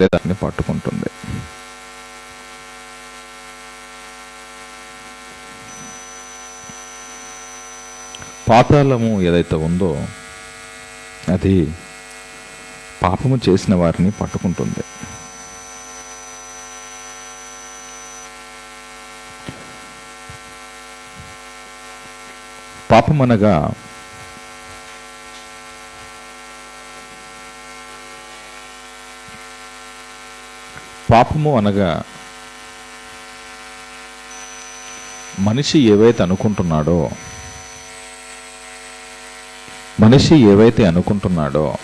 లేదా దాన్ని పట్టుకుంటుంది. పాతాళము ఏదైతే ఉందో అది పాపము చేసిన వారిని పట్టుకుంటుంది. పాపం అనగా పాపము అనగా మనిషి ఏవైతే అనుకుంటున్నాడో మనిషి ఏవైతే అనుకుంటున్నాడో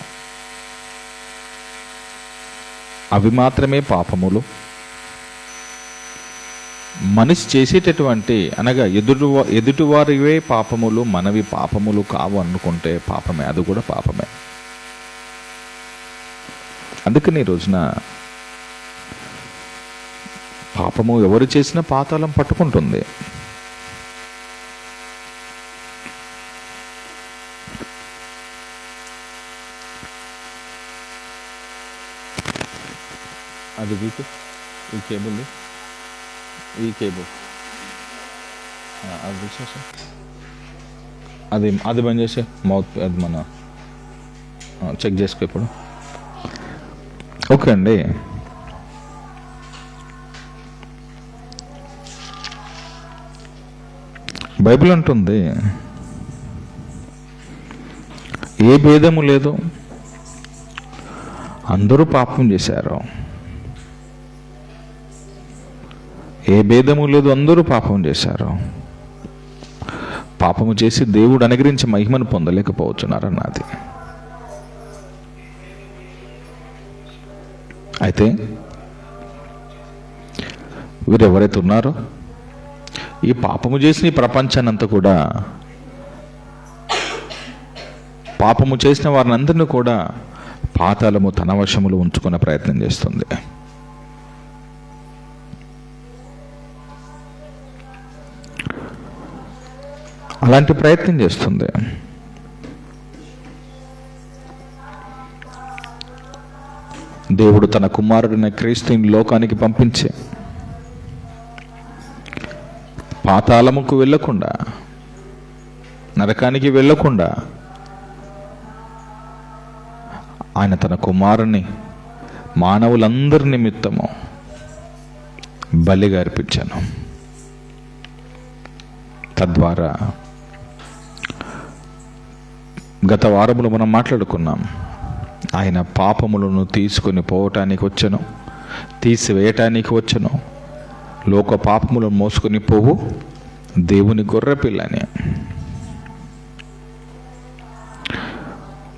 అవి మాత్రమే పాపములు. మనిషి చేసేటటువంటి అనగా ఎదుటి ఎదుటివారివే పాపములు మనవి పాపములు కావు అనుకుంటే పాపమే అది కూడా పాపమే. అందుకని ఈ రోజున పాపము ఎవరు చేసినా పాతాళం పట్టుకుంటుంది. అది వీపు. ఈ కేబుల్ ఈ కేబుల్. అది తీసేసి. అది అది బంద్ చేసే. మౌత్ అది మన చెక్ చేసుకో ఇప్పుడు. ఓకే అండి. బైబిల్ అంటుంది ఏ భేదము లేదు. అందరూ పాపం చేశారు. ఏ భేదము లేదు అందరూ పాపం చేశారు. పాపము చేసి దేవుడు అనుగ్రహించి మహిమను పొందలేకపోతున్నారు అన్నది. అయితే వీరెవరైతే ఉన్నారో ఈ పాపము చేసిన ఈ ప్రపంచానంతా కూడా పాపము చేసిన వారిని అందరినీ కూడా పాతాలము తన వశములు ఉంచుకునే ప్రయత్నం చేస్తుంది. అలాంటి ప్రయత్నం చేస్తుంది. దేవుడు తన కుమారుడిని క్రీస్తుని లోకానికి పంపించి పాతాళముకు వెళ్ళకుండా నరకానికి వెళ్ళకుండా ఆయన తన కుమారుని మానవులందరి నిమిత్తము బలిగా అర్పించాను. తద్వారా గత వారములో మనం మాట్లాడుకున్నాం. ఆయన పాపములను తీసుకొని పోవటానికి వచ్చను తీసివేయటానికి వచ్చను లోక పాపములను మోసుకొని పోవు. దేవుని గొర్రె పిల్లని.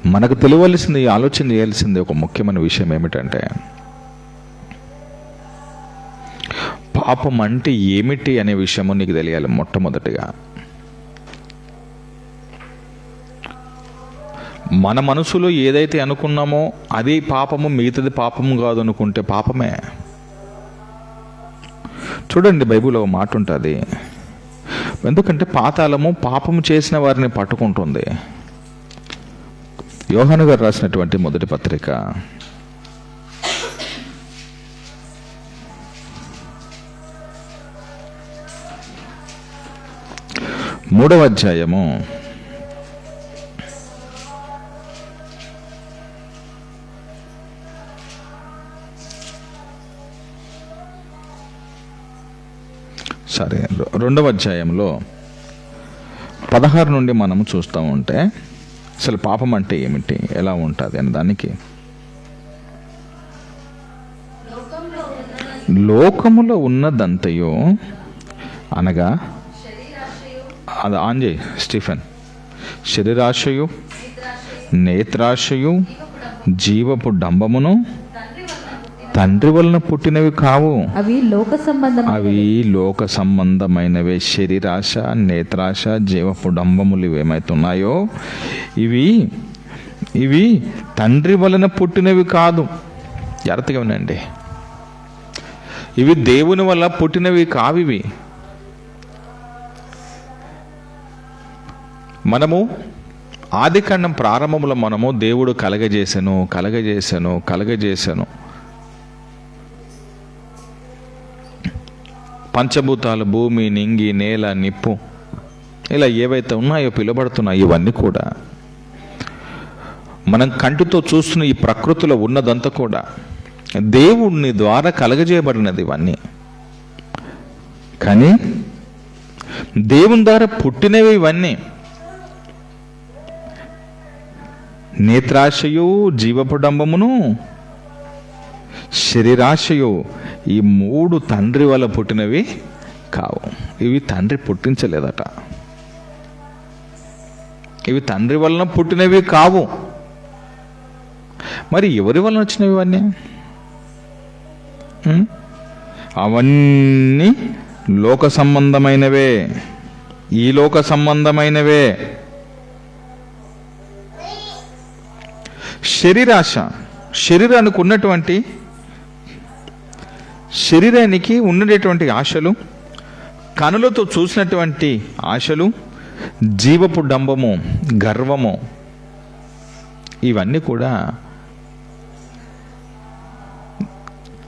మనకు తెలియవలసింది ఆలోచన చేయాల్సింది ఒక ముఖ్యమైన విషయం ఏమిటంటే పాపం అంటే ఏమిటి అనే విషయము నీకు తెలియాలి మొట్టమొదటిగా. మన మనసులో ఏదైతే అనుకున్నామో అది పాపము మిగతాది పాపము కాదు అనుకుంటే పాపమే. చూడండి బైబిల్లో ఒక మాట ఉంటుంది. ఎందుకంటే పాతాళము పాపము చేసిన వారిని పట్టుకుంటుంది. యోహాను గారు రాసినటువంటి మొదటి పత్రిక. మూడవ అధ్యాయము. సరే రెండవ అధ్యాయంలో పదహారు నుండి మనం చూస్తూ ఉంటే అసలు పాపం అంటే ఏమిటి? ఎలా ఉంటుంది అని దానికి? లోకములో ఉన్నదంతయో అనగా అది ఆన్ చేయి స్టీఫెన్. శరీరాశయు నేత్రాశయు జీవపు డంబమును తండ్రి వలన పుట్టినవి కావు. అవి లోక సంబంధం అవి లోక సంబంధమైనవే. శరీరాశ నేత్రాశ జీవపు డంబములు ఇవేమైతున్నాయో? ఇవి ఇవి తండ్రి వలన పుట్టినవి కాదు. జాగ్రత్తగా వినండి ఇవి దేవుని వల్ల పుట్టినవి కావివి మనము ఆదికాండం ప్రారంభంలో మనము దేవుడు కలగజేసెను కలగజేసెను కలగజేసెను. పంచభూతాలు భూమి నింగి నేల నిప్పు ఇలా ఏవైతే ఉన్నాయో పిలువబడుతున్నాయో ఇవన్నీ కూడా. మనం కంటితో చూస్తున్న ఈ ప్రకృతిలో ఉన్నదంతా కూడా దేవుణ్ణి ద్వారా కలగజేయబడినది ఇవన్నీ. కానీ దేవుని ద్వారా పుట్టినవి ఇవన్నీ. నేత్రాశయు జీవపుడంబమును శరీరాశయు ఈ మూడు తండ్రి వల్ల పుట్టినవి కావు. ఇవి తండ్రి పుట్టించలేదట. ఇవి తండ్రి వలన పుట్టినవి కావు. మరి ఎవరి వలన వచ్చినవి ఇవన్నీ? అవన్నీ లోక సంబంధమైనవే. ఈ లోక సంబంధమైనవే. శరీరాశ శరీరానికి ఉన్నటువంటి శరీరానికి ఉండేటువంటి ఆశలు కనులతో చూసినటువంటి ఆశలు జీవపు డంబము గర్వము ఇవన్నీ కూడా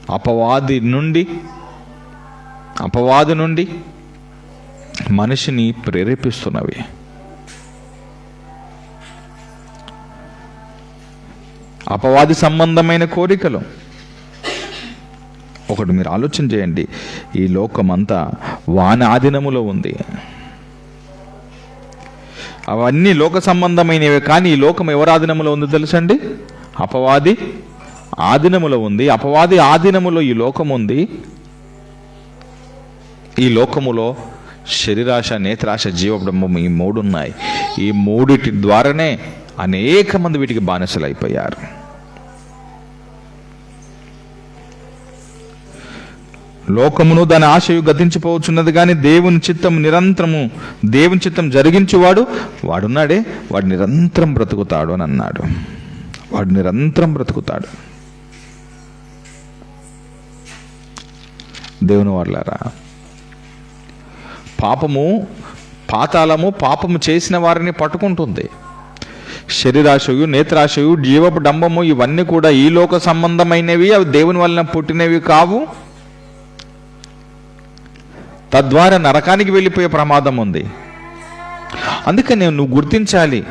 అపవాది నుండి అపవాది నుండి మనిషిని ప్రేరేపిస్తున్నవి. అపవాది సంబంధమైన కోరికలు ఒకటి మీరు ఆలోచన చేయండి. ఈ లోకమంతా వాని ఆధీనములో ఉంది. అవన్నీ లోక సంబంధమైనవే కానీ ఈ లోకం ఎవరి ఆధీనములో ఉందో తెలుసండి? అపవాది ఆధీనములో ఉంది. అపవాది ఆధీనములో ఈ లోకం ఉంది. ఈ లోకములో శరీరాశ నేత్రాశ జీవబ్రహ్మం ఈ మూడు ఉన్నాయి ఈ మూడిటి ద్వారానే అనేక మంది వీటికి బానిసలు అయిపోయారు లోకమును దాని ఆశయు గతించిపోవచ్చున్నది కానీ దేవుని చిత్తం నిరంతరము దేవుని చిత్తం జరిగించువాడు వాడున్నాడే వాడు నిరంతరం బ్రతుకుతాడు అని అన్నాడు. వాడు నిరంతరం బ్రతుకుతాడు. దేవుని వాళ్ళారా పాపము పాతాళము పాపము చేసిన వారిని పట్టుకుంటుంది. శరీరాశయు నేత్రాశయు జీవపు డంబము ఇవన్నీ కూడా ఈ లోక సంబంధమైనవి అవి దేవుని వలన పుట్టినవి కావు. తద్వారా నరకానికి వెళ్ళిపోయే ప్రమాదం ఉంది. అందుకని నువ్వు గుర్తించాలి.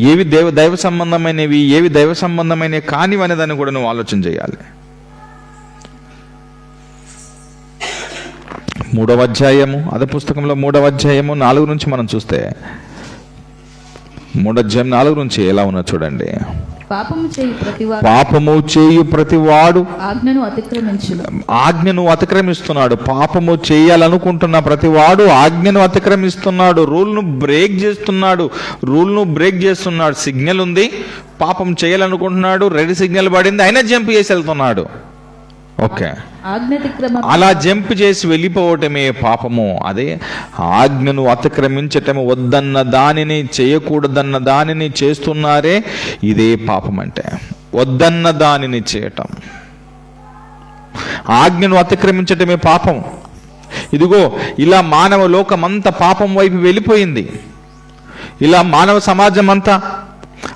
ఏవి దేవ దైవ సంబంధమైనవి ఏవి దైవ సంబంధమైనవి కానివనే దాన్ని కూడా నువ్వు ఆలోచన చేయాలి. మూడవ అధ్యాయము అదే పుస్తకంలో మూడవ అధ్యాయము నాలుగు నుంచి మనం చూస్తే మూడో అధ్యాయం నాలుగు నుంచి ఎలా ఉన్నా చూడండి. పాపము చేయి ప్రతివాడు పాపము చేయు ప్రతివాడు ఆజ్ఞను అతిక్రమించును. ఆజ్ఞను అతిక్రమిస్తున్నాడు. పాపము చేయాలనుకుంటున్న ప్రతివాడు ఆజ్ఞను అతిక్రమిస్తున్నాడు. రూల్ను బ్రేక్ చేస్తున్నాడు. రూల్ను బ్రేక్ చేస్తున్నాడు. సిగ్నల్ ఉంది. పాపం చేయాలనుకుంటున్నాడు. రెడ్ సిగ్నల్ పడింది. అయినా జంప్ చేసి వెళ్తున్నాడు. ఓకే. అలా జంప్ చేసి వెళ్ళిపోవటమే పాపము. అదే ఆజ్ఞను అతిక్రమించటం వద్దన్న దానిని చేయకూడదన్న దానిని చేస్తున్నారే ఇదే పాపం అంటే వద్దన్న దానిని చేయటం. ఆజ్ఞను అతిక్రమించటమే పాపం. ఇదిగో ఇలా మానవ లోకమంతా పాపం వైపు వెళ్ళిపోయింది. ఇలా మానవ సమాజం అంతా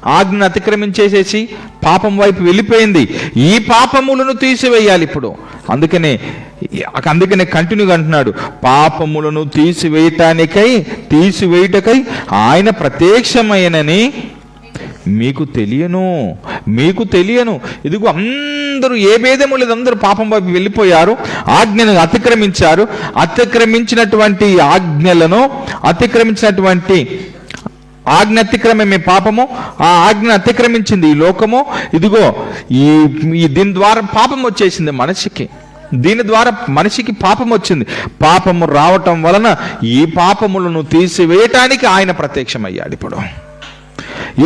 ఆజ్ఞను అతిక్రమించేసేసి పాపం వైపు వెళ్ళిపోయింది. ఈ పాపములను తీసివేయాలి ఇప్పుడు. అందుకనే అందుకనే కంటిన్యూగా అంటున్నాడు పాపములను తీసివేయటానికై తీసివేయుటకై ఆయన ప్రత్యక్షమైనని మీకు తెలియను. మీకు తెలియను. ఇదిగో అందరూ ఏ భేదము లేదు. అందరూ పాపం వైపు వెళ్ళిపోయారు. ఆజ్ఞను అతిక్రమించారు. అతిక్రమించినటువంటి ఆజ్ఞలను అతిక్రమించినటువంటి ఆజ్ఞ అతిక్రమమే పాపము. ఆ ఆజ్ఞ అతిక్రమించింది ఈ లోకము. ఇదిగో ఈ ఈ దీని ద్వారా పాపం వచ్చేసింది మనిషికి. దీని ద్వారా మనిషికి పాపం వచ్చింది. పాపము రావటం వలన ఈ పాపములను తీసివేయటానికి ఆయన ప్రత్యక్షమయ్యాడు ఇప్పుడు.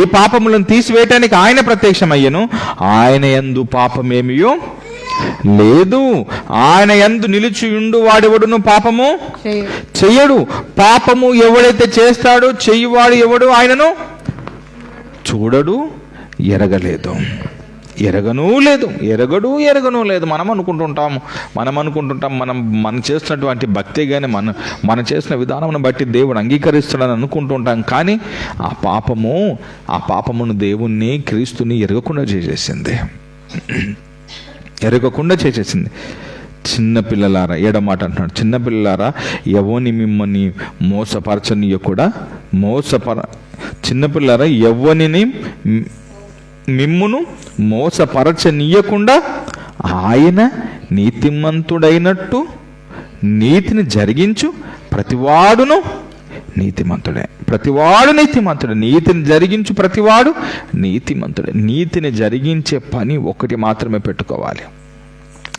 ఈ పాపములను తీసివేయటానికి ఆయన ప్రత్యక్షమయ్యను. ఆయన ఎందు పాపమేమియో? లేదు. ఆయన ఎందు నిలిచియుండు వాడెవడును పాపము? చేయు చెయ్యడు పాపము ఎవడైతే చేస్తాడో చెయ్యువాడు ఎవడు ఆయనను? చూడడు ఎరగలేదు. ఎరగను లేదు. ఎరగడు ఎరగను లేదు. మనం అనుకుంటుంటాము మనం అనుకుంటుంటాం. మనం మనం చేస్తున్నటువంటి భక్తి కానీ మన మనం చేసిన విధానం బట్టి దేవుడు అంగీకరిస్తాడని అనుకుంటుంటాం. కానీ ఆ పాపము ఆ పాపమును దేవుణ్ణి క్రీస్తుని ఎరగకుండా చేసేసింది. ఎరగకుండా చేసేసింది. చిన్నపిల్లలారా ఏడమాట అంటున్నాడు. చిన్నపిల్లలారా ఎవని మిమ్మల్ని మోసపరచనీయ కూడా మోసపర చిన్నపిల్లలారా ఎవనిని మిమ్మును మోసపరచనీయకుండా ఆయన నీతిమంతుడైనట్టు నీతిని జరిగించు ప్రతివాడును నీతిమంతుడే. ప్రతివాడు నీతిమంతుడే. నీతిని జరిగించు ప్రతివాడు నీతిమంతుడే. నీతిని జరిగించే పని ఒకటి మాత్రమే పెట్టుకోవాలి.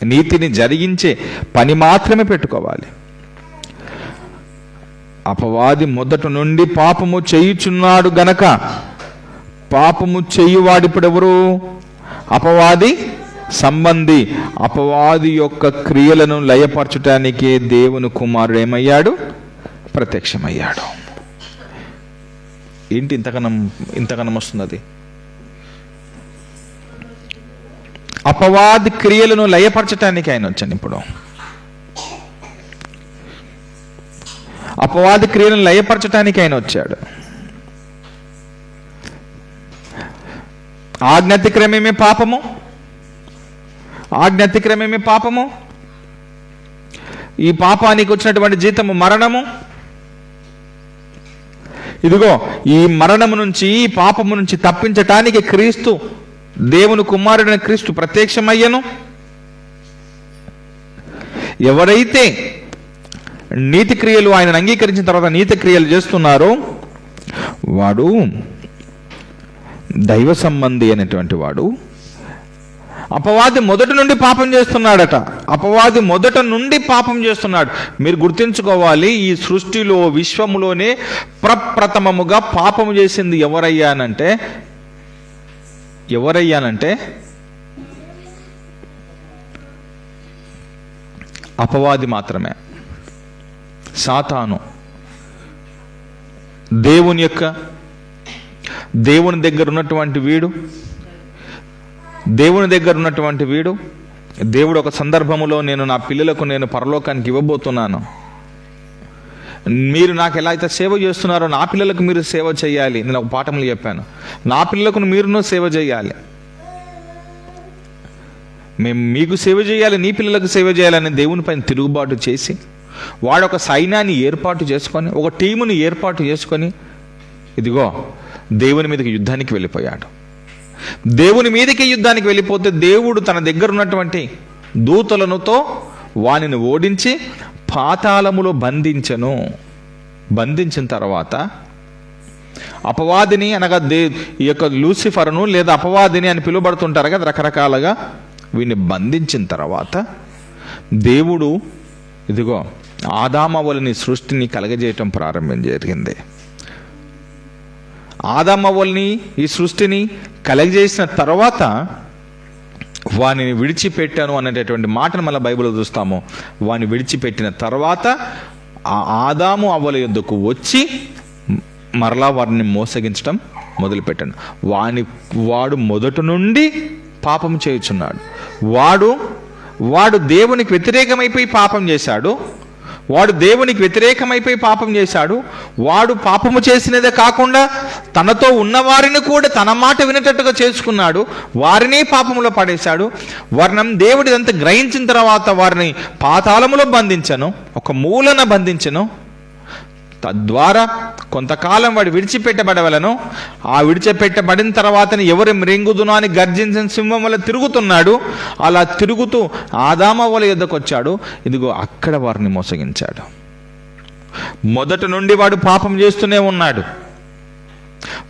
నీతిని జరిగించే పని మాత్రమే పెట్టుకోవాలి. అపవాది మొదట నుండి పాపము చేయుచున్నాడు గనక పాపము చేయువాడిప్పుడెవరు అపవాది సంబంధి. అపవాది యొక్క క్రియలను లయపరచటానికే దేవుని కుమారుడు ఏమయ్యాడు? ప్రత్యక్షమయ్యాడు. ఏంటి ఇంతకనం ఇంతకనం వస్తున్నది? అపవాది క్రియలను లయపరచటానికి ఆయన వచ్చాను ఇప్పుడు. అపవాది క్రియలను లయపరచటానికి ఆయన వచ్చాడు. ఆజ్ఞాతిక్రమేమే పాపము? ఆజ్ఞాతిక్రమేమే పాపము? ఈ పాపానికి వచ్చినటువంటి జీతము మరణము? ఇదిగో ఈ మరణము నుంచి ఈ పాపము నుంచి తప్పించటానికి క్రీస్తు దేవుని కుమారుడైన క్రీస్తు ప్రత్యక్షమయ్యను. ఎవరైతే నీతి క్రియలు ఆయనను అంగీకరించిన తర్వాత నీతి క్రియలు చేస్తున్నారో వాడు దైవ సంబంధి అనేటువంటి వాడు. అపవాది మొదటి నుండి పాపం చేస్తున్నాడట. అపవాది మొదట నుండి పాపం చేస్తున్నాడు. మీరు గుర్తుంచుకోవాలి ఈ సృష్టిలో విశ్వములోనే ప్రప్రథమముగా పాపము చేసింది ఎవరయ్యానంటే ఎవరయ్యానంటే అపవాది మాత్రమే. సాతాను. దేవుని యొక్క దేవుని దగ్గర ఉన్నటువంటి వీడు దేవుని దగ్గర ఉన్నటువంటి వీడు దేవుడు ఒక సందర్భములో నేను నా పిల్లలకు నేను పరలోకానికి ఇవ్వబోతున్నాను. మీరు నాకు ఎలా అయితే సేవ చేస్తున్నారో నా పిల్లలకు మీరు సేవ చేయాలి. నేను ఒక పాఠంలో చెప్పాను. నా పిల్లలకు మీరును సేవ చేయాలి. మేము మీకు సేవ చేయాలి నీ పిల్లలకు సేవ చేయాలని దేవుని పైన తిరుగుబాటు చేసి వాడు ఒక సైన్యాన్ని ఏర్పాటు చేసుకొని ఒక టీముని ఏర్పాటు చేసుకొని ఇదిగో దేవుని మీదకి యుద్ధానికి వెళ్ళిపోయాడు. దేవుని మీదకి యుద్ధానికి వెళ్ళిపోతే దేవుడు తన దగ్గర ఉన్నటువంటి దూతలనుతో వానిని ఓడించి పాతాళములో బంధించను. బంధించిన తర్వాత అపవాదిని అనగా దే ఈ యొక్క లూసిఫర్ను లేదా అపవాదిని అని పిలువబడుతుంటారు కదా రకరకాలుగా వీడిని బంధించిన తర్వాత దేవుడు ఇదిగో ఆదామవలని సృష్టిని కలగజేయటం ప్రారంభం జరిగింది. ఆదమ్మవల్ని ఈ సృష్టిని కలగజేసిన తర్వాత వానిని విడిచిపెట్టాను అనేటటువంటి మాటను మళ్ళీ బైబిల్లో చూస్తాము. వాని విడిచిపెట్టిన తర్వాత ఆ ఆదాము అవ్వల యుద్ధకు వచ్చి మరలా వారిని మోసగించడం మొదలుపెట్టాను. వాని వాడు మొదటి నుండి పాపం చేయుచున్నాడు. వాడు వాడు దేవునికి వ్యతిరేకమైపోయి పాపం చేశాడు. వాడు దేవునికి వ్యతిరేకమైపోయి పాపం చేశాడు. వాడు పాపము చేసినదే కాకుండా తనతో ఉన్నవారిని కూడా తన మాట వినేటట్టుగా చేసుకున్నాడు. వారిని పాపములో పడేశాడు. వర్ణం దేవుడి అంత గ్రహించిన తర్వాత వారిని పాతాళములో బంధించను ఒక మూలన బంధించను. తద్వారా కొంతకాలం వాడు విడిచిపెట్టబడవలను. ఆ విడిచిపెట్టబడిన తర్వాత ఎవరు మృంగుదును అని గర్జించిన సింహం వల్ల తిరుగుతున్నాడు. అలా తిరుగుతూ ఆదామవల యుద్ధకు ఇదిగో అక్కడ వారిని మోసగించాడు. మొదట నుండి వాడు పాపం చేస్తూనే ఉన్నాడు.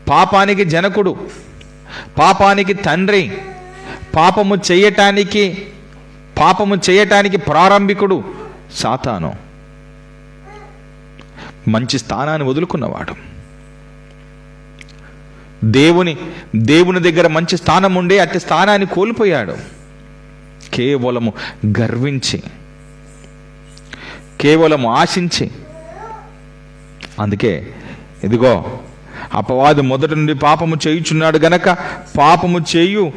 పాపానికి జనకుడు పాపానికి తండ్రి పాపము చేయటానికి పాపము చేయటానికి ప్రారంభికుడు సాతాను. మంచి స్థానాన్ని వదులుకున్నవాడు. దేవుని దేవుని దగ్గర మంచి స్థానం ఉండే అట్టి స్థానాన్ని కోల్పోయాడు. కేవలము గర్వించి కేవలము ఆశించి అందుకే ఇదిగో అపవాది మొదటి నుండి పాపము చేయుచున్నాడు గనక పాపము చేయు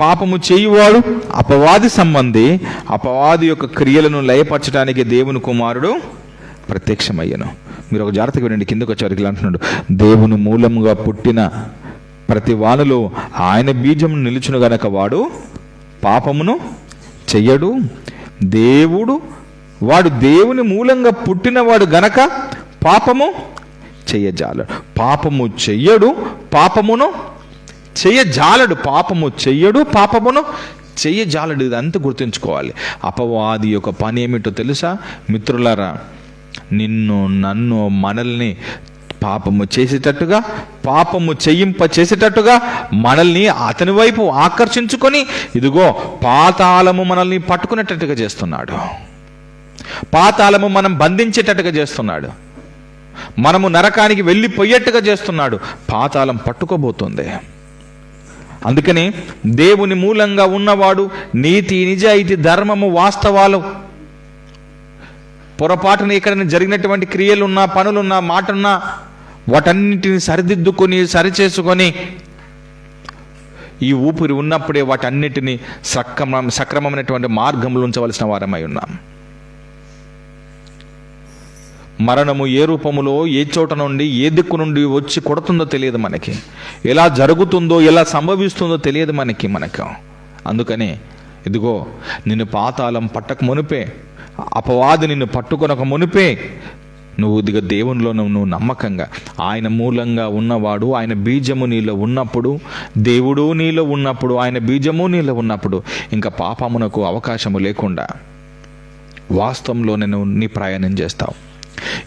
పాపము చేయువాడు అపవాది సంబంధి అపవాది యొక్క క్రియలను లయపరచడానికి దేవుని కుమారుడు ప్రత్యక్షమయ్యను. మీరు ఒక జాగ్రత్తగా వినండి కిందకు వచ్చారు ఇలా అంటున్నాడు. దేవుని మూలముగా పుట్టిన ప్రతి వానలో ఆయన బీజం నిలుచును గనక వాడు పాపమును చెయ్యడు. దేవుడు వాడు దేవుని మూలంగా పుట్టినవాడు గనక పాపము చెయ్యజాలడు పాపము చెయ్యడు పాపమును చెయ్యజాలడు. పాపము చెయ్యడు పాపమును చెయ్యజాలడు. ఇదంతా గుర్తుంచుకోవాలి. అపవాది యొక్క పని ఏమిటో తెలుసా? మిత్రులారా నిన్ను నన్ను మనల్ని పాపము చేసేటట్టుగా పాపము చెయ్యింప చేసేటట్టుగా మనల్ని అతని వైపు ఆకర్షించుకొని ఇదిగో పాతాళము మనల్ని పట్టుకునేటట్టుగా చేస్తున్నాడు. పాతాళము మనం బంధించేటట్టుగా చేస్తున్నాడు. మనము నరకానికి వెళ్ళిపోయేట్టుగా చేస్తున్నాడు. పాతాళం పట్టుకోబోతుంది. అందుకని దేవుని మూలంగా ఉన్నవాడు నీతి నిజాయితీ ధర్మము వాస్తవాలు పొరపాటున ఇక్కడ జరిగినటువంటి క్రియలున్నా పనులున్నా మాటన్నా వాటన్నిటిని సరిదిద్దుకొని సరిచేసుకొని ఈ ఊపిరి ఉన్నప్పుడే వాటన్నిటిని సక్రమ సక్రమమైనటువంటి మార్గంలో ఉంచవలసిన వారమై ఉన్నాం. మరణము ఏ రూపములో ఏ చోట నుండి ఏ దిక్కు నుండి వచ్చి కొడుతుందో తెలియదు మనకి. ఎలా జరుగుతుందో ఎలా సంభవిస్తుందో తెలియదు మనకి మనకు. అందుకని ఇదిగో నిన్ను పాతాళం పట్టక మునిపే అపవాది నిన్ను పట్టుకొనక మునిపే నువ్వు ఇదిగో దేవునిలో నువ్వు నమ్మకంగా ఆయన మూలంగా ఉన్నవాడు ఆయన బీజము నీలో ఉన్నప్పుడు దేవుడు నీలో ఉన్నప్పుడు ఆయన బీజము నీలో ఉన్నప్పుడు ఇంకా పాపమునకు అవకాశము లేకుండా వాస్తవంలో నేను నీ ప్రయాణం చేస్తావు.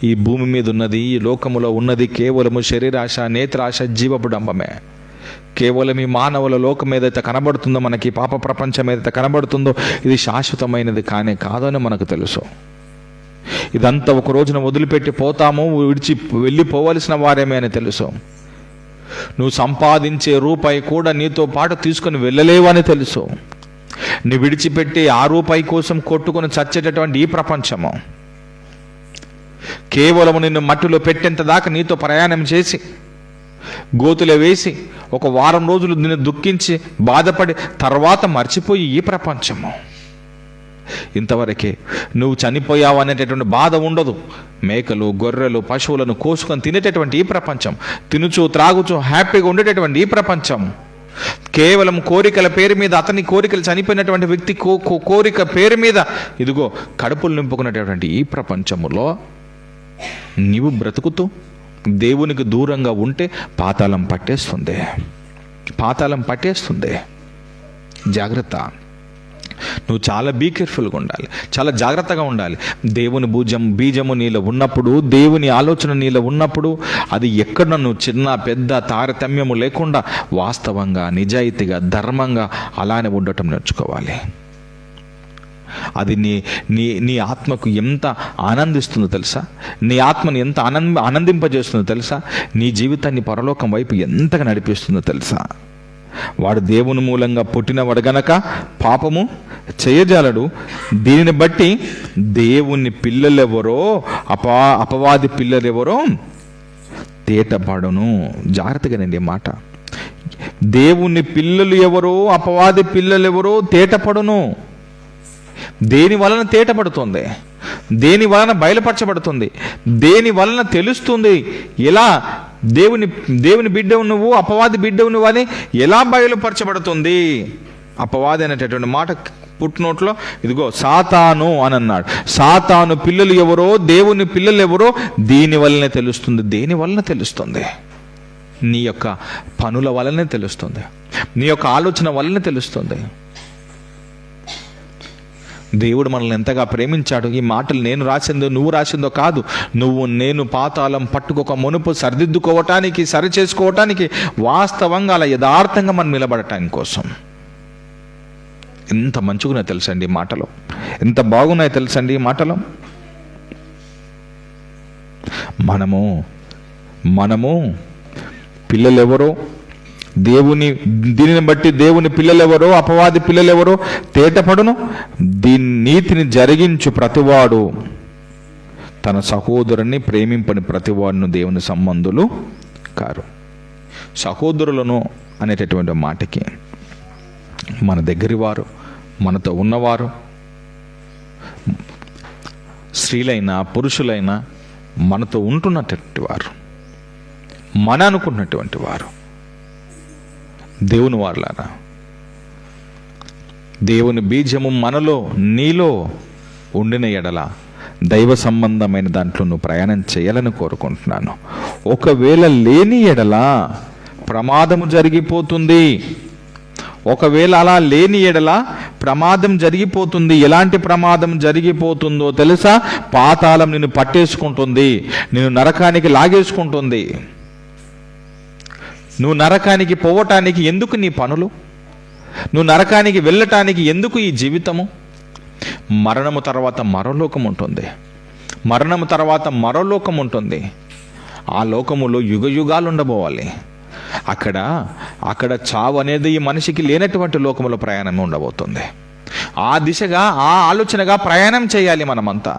ఈ భూమి మీద ఉన్నది ఈ లోకములో ఉన్నది కేవలము శరీరాశ నేత్రాశ జీవపు డంబమే. కేవలం ఈ మానవుల లోకం ఏదైతే కనబడుతుందో మనకి పాప ప్రపంచం ఏదైతే కనబడుతుందో ఇది శాశ్వతమైనది కానే కాదని మనకు తెలుసు. ఇదంతా ఒక రోజున వదిలిపెట్టి పోతాము విడిచి వెళ్ళిపోవలసిన వారేమే అని తెలుసు. నువ్వు సంపాదించే రూపాయి కూడా నీతో పాటు తీసుకొని వెళ్ళలేవని తెలుసు. నీ విడిచిపెట్టి ఆ రూపాయి కోసం కొట్టుకొని చచ్చేటటువంటి ఈ ప్రపంచము. కేవలం నిన్ను మట్టిలో పెట్టేంత దాకా నీతో ప్రయాణం చేసి గోతులో వేసి ఒక వారం రోజులు నిన్ను దుఃఖించి బాధపడి తర్వాత మర్చిపోయి ఈ ప్రపంచము. ఇంతవరకే నువ్వు చనిపోయావు అనేటటువంటి బాధ ఉండదు. మేకలు గొర్రెలు పశువులను కోసుకొని తినేటటువంటి ఈ ప్రపంచం తినుచు త్రాగుచు హ్యాపీగా ఉండేటటువంటి ఈ ప్రపంచం. కేవలం కోరికల పేరు మీద అతని కోరికలు చనిపోయినటువంటి వ్యక్తి కో కో- కోరిక పేరు మీద ఇదిగో కడుపులు నింపుకున్నటువంటి ఈ ప్రపంచములో నీవు బ్రతుకుతూ దేవునికి దూరంగా ఉంటే పాతాళం పట్టేస్తుంది. పాతాళం పట్టేస్తుంది. జాగ్రత్త. నువ్వు చాలా బీ కేర్ఫుల్గా ఉండాలి. చాలా జాగ్రత్తగా ఉండాలి. దేవుని భూజం బీజము నీలో ఉన్నప్పుడు దేవుని ఆలోచన నీలో ఉన్నప్పుడు అది ఎక్కడ నువ్వు చిన్న పెద్ద తారతమ్యము లేకుండా వాస్తవంగా నిజాయితీగా ధర్మంగా అలానే ఉండటం నేర్చుకోవాలి. అది నీ నీ నీ ఆత్మకు ఎంత ఆనందిస్తుందో తెలుసా? నీ ఆత్మను ఎంత ఆనంద ఆనందింపజేస్తుందో తెలుసా? నీ జీవితాన్ని పరలోకం వైపు ఎంతగా నడిపిస్తుందో తెలుసా? వాడు దేవుని మూలంగా పుట్టినవాడు గనక పాపము చేయజాలడు. దీనిని బట్టి దేవుని పిల్లలెవరో అపా అపవాది పిల్లలెవరో తేటపడును. జాగ్రత్తగానండి మాట. దేవుని పిల్లలు ఎవరో అపవాది పిల్లలు ఎవరో తేటపడును. దేని వలన తేటపడుతుంది దేని వలన బయలుపరచబడుతుంది? దేని వలన తెలుస్తుంది? ఎలా దేవుని దేవుని బిడ్డవు నువ్వు అపవాది బిడ్డవు నువ్వు అని ఎలా బయలుపరచబడుతుంది? అపవాది అనేటటువంటి మాట పుట్టినోట్లో ఇదిగో సాతాను అని అన్నాడు సాతాను పిల్లలు ఎవరో దేవుని పిల్లలు ఎవరో దీని వల్లనే తెలుస్తుంది. దేని వలన తెలుస్తుంది? నీ యొక్క పనుల వలనే తెలుస్తుంది. నీ యొక్క ఆలోచన వలనే తెలుస్తుంది. దేవుడు మనల్ని ఎంతగా ప్రేమించాడు? ఈ మాటలు నేను రాసిందో నువ్వు రాసిందో కాదు. నువ్వు నేను పాతాళం పట్టుకోక మునుపు సరిదిద్దుకోవటానికి సరి చేసుకోవటానికి వాస్తవంగా అలా యథార్థంగా మనం నిలబడటానికి కోసం. ఎంత మంచిగున్నాయో తెలుసండి ఈ మాటలు. ఎంత బాగున్నాయో తెలుసండి ఈ మాటలు. మనము మనము పిల్లలు ఎవరో దేవుని దీనిని బట్టి దేవుని పిల్లలెవరో అపవాది పిల్లలెవరో తేటపడును. దీని నీతిని జరిగించు ప్రతివాడు తన సహోదరుని ప్రేమింపని ప్రతివాడును దేవుని సంబంధులు కారు. సహోదరులను అనేటటువంటి మాటకి మన దగ్గరి వారు మనతో ఉన్నవారు స్త్రీలైనా పురుషులైనా మనతో ఉంటున్నటువంటి వారు మన అనుకున్నటువంటి వారు. దేవుని వారులారా. దేవుని బీజము మనలో నీలో ఉండిన ఎడల దైవ సంబంధమైన దాంట్లో నువ్వు ప్రయాణం చేయాలని కోరుకుంటున్నాను. ఒకవేళ లేని ఎడల ప్రమాదము జరిగిపోతుంది. ఒకవేళ అలా లేని ఎడల ప్రమాదం జరిగిపోతుంది. ఎలాంటి ప్రమాదం జరిగిపోతుందో తెలుసా? పాతాళం నిన్ను పట్టేసుకుంటుంది. నిన్ను నరకానికి లాగేసుకుంటుంది. నువ్వు నరకానికి పోవటానికి ఎందుకు నీ పనులు? నువ్వు నరకానికి వెళ్ళటానికి ఎందుకు ఈ జీవితము? మరణము తర్వాత మరో లోకం ఉంటుంది. మరణము తర్వాత మరో లోకం ఉంటుంది. ఆ లోకములో యుగ యుగాలు ఉండబోవాలి. అక్కడ అక్కడ చావు అనేది ఈ మనిషికి లేనటువంటి లోకములో ప్రయాణం ఉండబోతుంది. ఆ దిశగా ఆ ఆలోచనగా ప్రయాణం చేయాలి మనమంతా.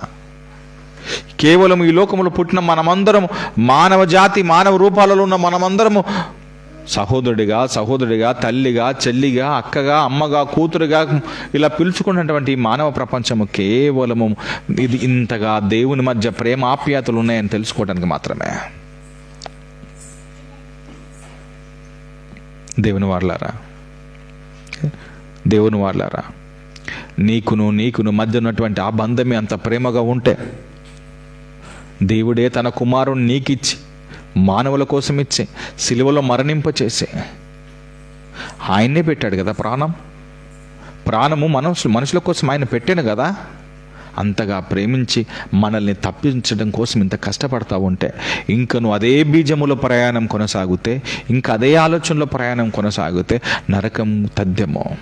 కేవలం ఈ లోకములో పుట్టిన మనమందరం మానవ జాతి మానవ రూపాలలో ఉన్న మనమందరము సహోదరుడిగా సహోదరుడిగా తల్లిగా చెల్లిగా అక్కగా అమ్మగా కూతురుగా ఇలా పిలుచుకున్నటువంటి మానవ ప్రపంచము కేవలము ఇది ఇంతగా దేవుని మధ్య ప్రేమ ఆప్యాయతలు ఉన్నాయని తెలుసుకోవడానికి మాత్రమే. దేవుని వార్లారా? దేవుని వార్లారా? నీకును నీకును మధ్య ఉన్నటువంటి ఆ బంధమే అంత ప్రేమగా ఉంటే దేవుడే తన కుమారుని నీకిచ్చి మానవుల కోసం ఇచ్చి సిలువలో మరణింపచేసి. ఆయన్నే పెట్టాడు కదా ప్రాణం. ప్రాణము మనుషులు మనుషుల కోసం ఆయన పెట్టాను కదా. అంతగా ప్రేమించి మనల్ని తప్పించడం కోసం ఇంత కష్టపడతా ఉంటే ఇంక నువ్వు అదే బీజములో ప్రయాణం కొనసాగితే ఇంకా అదే ఆలోచనలో ప్రయాణం కొనసాగితే నరకం తథ్యము.